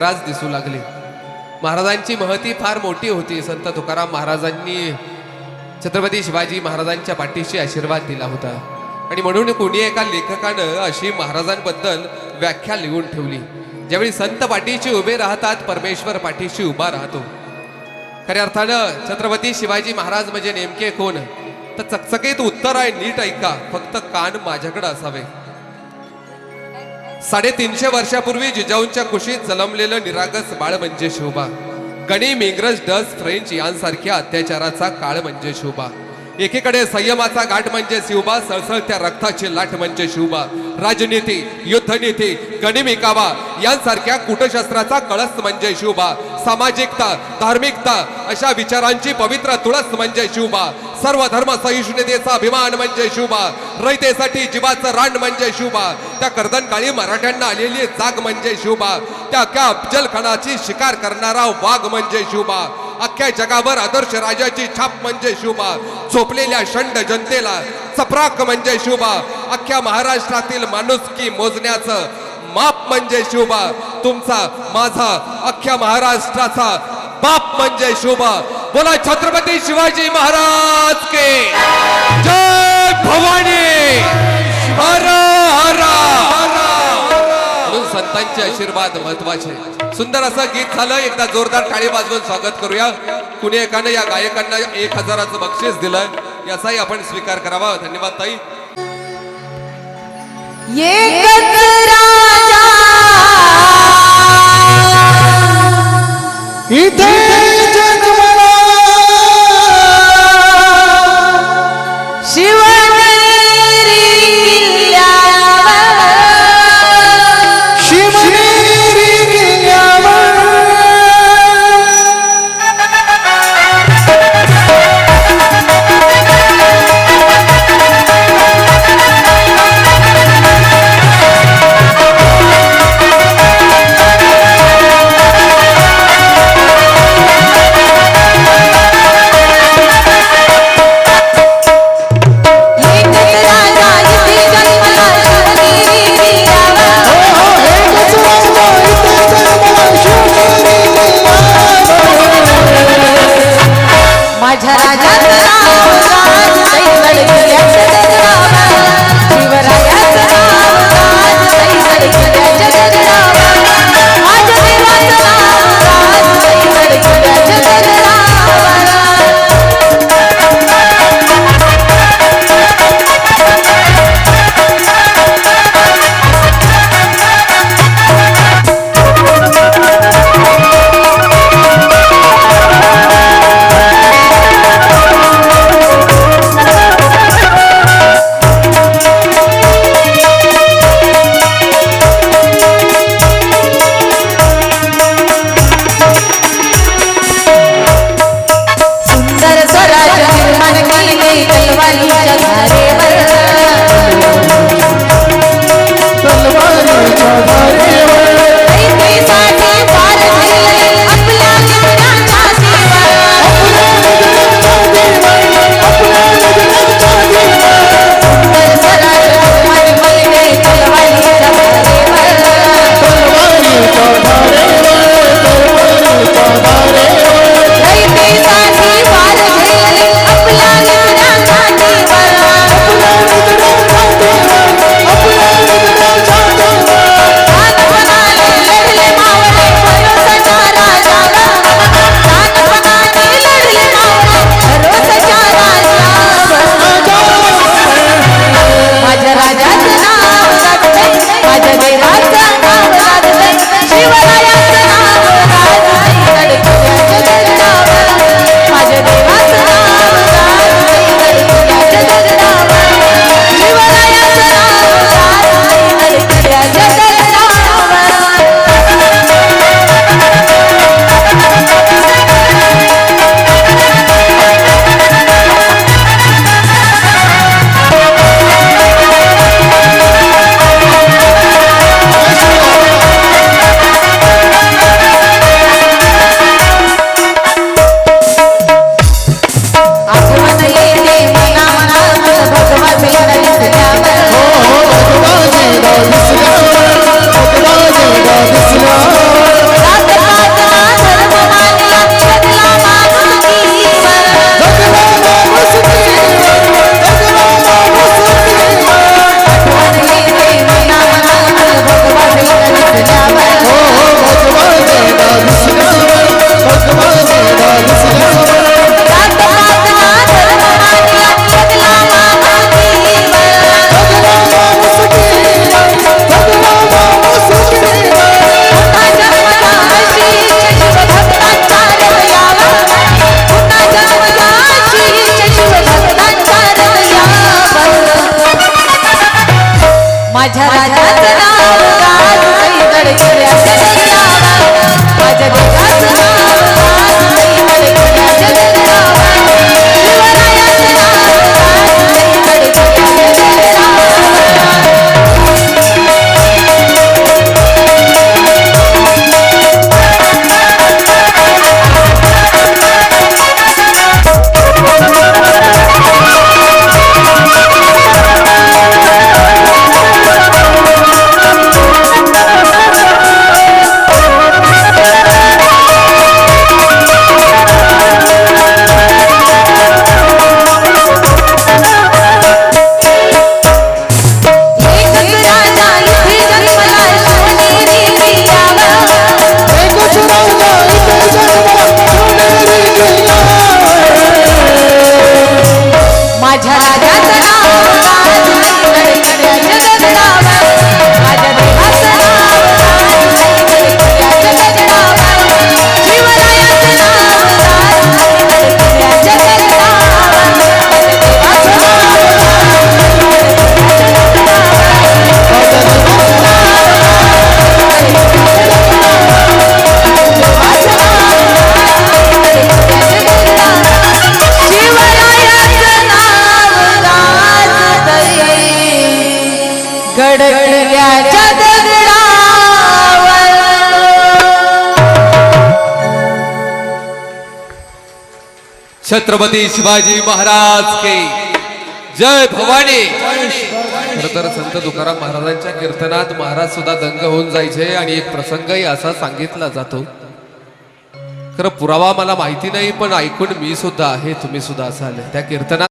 राज दिसू लागले. महाराजांची महती फार मोठी होती. संत तुकाराम महाराजांनी छत्रपती शिवाजी महाराजांच्या पाठीशी आशीर्वाद दिला होता. आणि म्हणून कोणी एका लेखकानं अशी महाराजांबद्दल व्याख्या लिहून ठेवली. ज्यावेळी संत पाठीशी उभे राहतात परमेश्वर पाठीशी उभा राहतो. खऱ्या अर्थानं छत्रपती शिवाजी महाराज म्हणजे नेमके कोण? तर चकचकीत उत्तर आहे नीट ऐका. फक्त कान माझ्याकडे असावे. साडेतीनशे वर्षापूर्वी जिजाऊंच्या कुशीत जलमलेलं निरागस बाळ म्हणजे शोभा. गणिम इंग्रज डच फ्रेंच यांसारख्या अत्याचाराचा काळ म्हणजे शोभा. एकीकडे संयमाचा गाठ म्हणजे शिवबा सळसळत्या रक्ताची लाट म्हणजे शिवबा राजनीती युद्धनीती गणिमिकावा यांसारख्या कुटशास्त्राचा कळस म्हणजे शिवबा सामाजिकता धार्मिकता अशा विचारांची पवित्र तुळस म्हणजे शिवबा सर्व धर्म सहिष्णुतेचा अभिमान म्हणजे शिवबा रयतेसाठी जीवाचं रान म्हणजे शिवबा त्या कर्दनकाळी मराठ्यांना आलेली जाग म्हणजे शिवबा त्या अख्या अफजलखानाची शिकार करणारा वाघ म्हणजे शिवबा अख्ख्या जगावर आदर्श राजाची छाप म्हणजे शिवबा झोपलेल्या शंड जनतेला चपराक म्हणजे शिवबा अख्ख्या महाराष्ट्रातील माणुसकी मोजण्याचं माप म्हणजे शिवबा तुमचा माझा अख्ख्या महाराष्ट्राचा बाप म्हणजे शोभा. बोला छत्रपती शिवाजी महाराज के. जय भवानी. हर हर. म्हणून संतांचे आशीर्वाद महत्त्वाचे. सुंदर असं गीत झालं. एकदा जोरदार टाळी वाजवून स्वागत करूया. कुणी एकानं या गायकांना एक हजाराचं बक्षीस दिलंय याचाही आपण स्वीकार करावा. धन्यवाद ताई. राजा. इथे दगडावर. छत्रपती शिवाजी महाराज के जय भवानी. खर तर संत तुकाराम महाराजांच्या कीर्तनात महाराज सुद्धा दंग होऊन जायचे आणि एक प्रसंगही असा सांगितला जातो. खरं पुरावा मला माहिती नाही पण ऐकून मी सुद्धा आहे तुम्ही सुद्धा असाल. त्या कीर्तनात